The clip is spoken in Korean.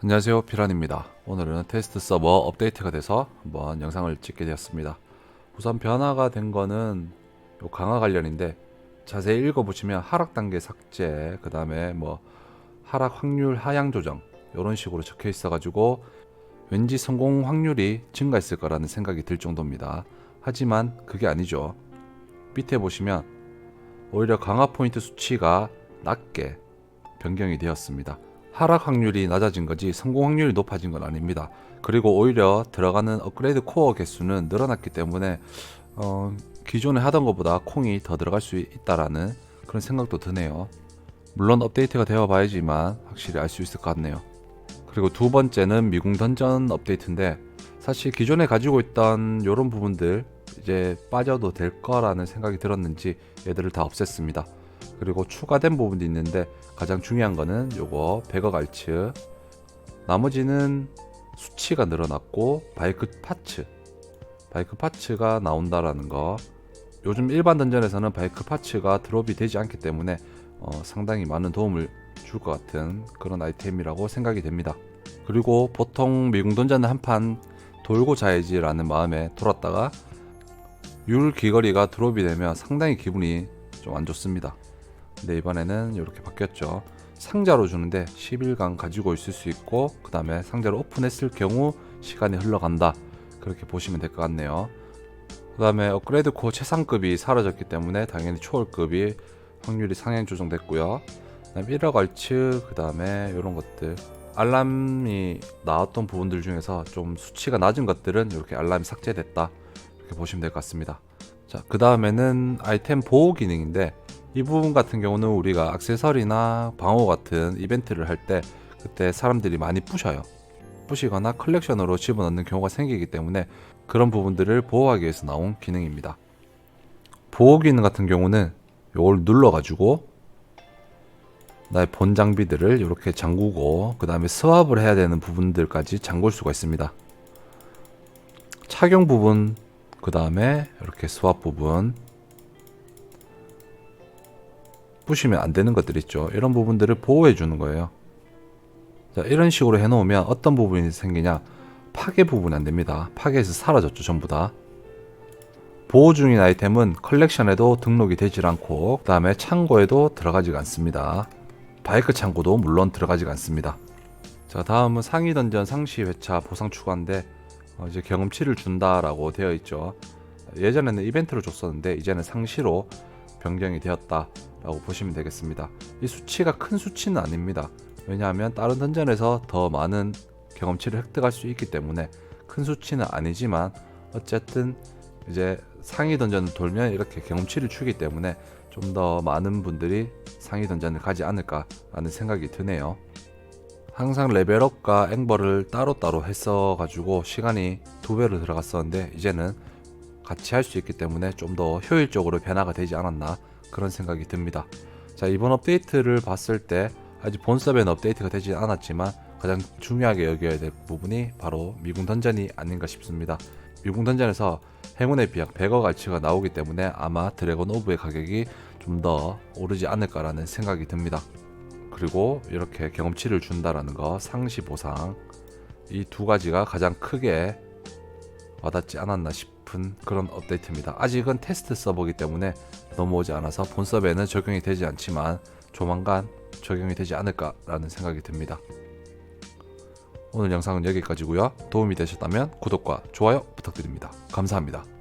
안녕하세요. 피란입니다. 오늘은 테스트 서버 업데이트가 돼서 한번 영상을 찍게 되었습니다. 우선 변화가 된 거는 요 강화 관련인데 자세히 읽어보시면 하락 단계 삭제 그 다음에 뭐 하락 확률 하향 조정 이런 식으로 적혀 있어 가지고 왠지 성공 확률이 증가했을 거라는 생각이 들 정도입니다. 하지만 그게 아니죠. 밑에 보시면 오히려 강화 포인트 수치가 낮게 변경이 되었습니다 하락 확률이 낮아진 거지 성공 확률이 높아진 건 아닙니다. 그리고 오히려 들어가는 업그레이드 코어 개수는 늘어났기 때문에 어, 기존에 하던 것보다 콩이 더 들어갈 수 있다라는 그런 생각도 드네요. 물론 업데이트가 되어 봐야지만 확실히 알 수 있을 것 같네요. 그리고 두 번째는 미궁 던전 업데이트인데 사실 기존에 가지고 있던 이런 부분들 이제 빠져도 될 거라는 생각이 들었는지 얘들을 다 없앴습니다. 그리고 추가된 부분도 있는데 가장 중요한 거는 요거 백억 알츠. 나머지는 수치가 늘어났고 바이크 파츠. 바이크 파츠가 나온다라는 거. 요즘 일반 던전에서는 바이크 파츠가 드롭이 되지 않기 때문에 어, 상당히 많은 도움을 줄 것 같은 그런 아이템이라고 생각이 됩니다. 그리고 보통 미궁 던전은 한 판 돌고 자야지라는 마음에 돌았다가 율 귀걸이가 드롭이 되면 상당히 기분이 좀 안 좋습니다 근데 이번에는 이렇게 바뀌었죠. 상자로 주는데 10일간 가지고 있을 수 있고 그 다음에 상자를 오픈했을 경우 시간이 흘러간다. 그렇게 보시면 될 것 같네요. 그 다음에 업그레이드 코어 최상급이 사라졌기 때문에 당연히 초월급이 확률이 상향 조정됐고요. 그 다음에 1억 얼츠 그 다음에 이런 것들 알람이 나왔던 부분들 중에서 좀 수치가 낮은 것들은 이렇게 알람이 삭제됐다. 이렇게 보시면 될 것 같습니다. 자, 그 다음에는 아이템 보호 기능인데 이 부분 같은 경우는 우리가 액세서리나 방어 같은 이벤트를 할 때 그때 사람들이 많이 부셔요. 부시거나 컬렉션으로 집어넣는 경우가 생기기 때문에 그런 부분들을 보호하기 위해서 나온 기능입니다. 보호 기능 같은 경우는 이걸 눌러가지고 나의 본 장비들을 이렇게 잠그고 그 다음에 스왑을 해야 되는 부분들까지 잠글 수가 있습니다. 착용 부분 그 다음에 이렇게 스왑 부분 부시면 안 되는 것들 있죠. 이런 부분들을 보호해 주는 거예요. 자, 이런 식으로 해 놓으면 어떤 부분이 생기냐? 파괴 부분이 안 됩니다. 파괴해서 사라졌죠, 전부 다. 보호 중인 아이템은 컬렉션에도 등록이 되질 않고 그 다음에 창고에도 들어가지가 않습니다. 바이크 창고도 물론 들어가지가 않습니다. 자, 다음은 상위 던전 상시 회차 보상 추가인데 어, 이제 경험치를 준다라고 되어 있죠. 예전에는 이벤트로 줬었는데 이제는 상시로 변경이 되었다라고 보시면 되겠습니다. 이 수치가 큰 수치는 아닙니다. 왜냐하면 다른 던전에서 더 많은 경험치를 획득할 수 있기 때문에 큰 수치는 아니지만 어쨌든 이제 상위 던전을 돌면 이렇게 경험치를 주기 때문에 좀 더 많은 분들이 상위 던전을 가지 않을까라는 생각이 드네요. 항상 레벨업과 앵벌을 따로따로 했어가지고 시간이 두 배로 들어갔었는데 이제는 같이 할 수 있기 때문에 좀 더 효율적으로 변화가 되지 않았나 그런 생각이 듭니다. 자 이번 업데이트를 봤을 때 아직 본섭에는 업데이트가 되지 않았지만 가장 중요하게 여겨야 될 부분이 바로 미궁 던전이 아닌가 싶습니다. 미궁 던전에서 행운의 비약 100억 알치가 나오기 때문에 아마 드래곤 오브의 가격이 좀 더 오르지 않을까라는 생각이 듭니다. 그리고 이렇게 경험치를 준다라는 거 상시 보상 이 두 가지가 가장 크게 와닿지 않았나 싶은 그런 업데이트입니다. 아직은 테스트 서버이기 때문에 넘어오지 않아서 본 서버에는 적용이 되지 않지만 조만간 적용이 되지 않을까라는 생각이 듭니다. 오늘 영상은 여기까지고요. 도움이 되셨다면 구독과 좋아요 부탁드립니다. 감사합니다.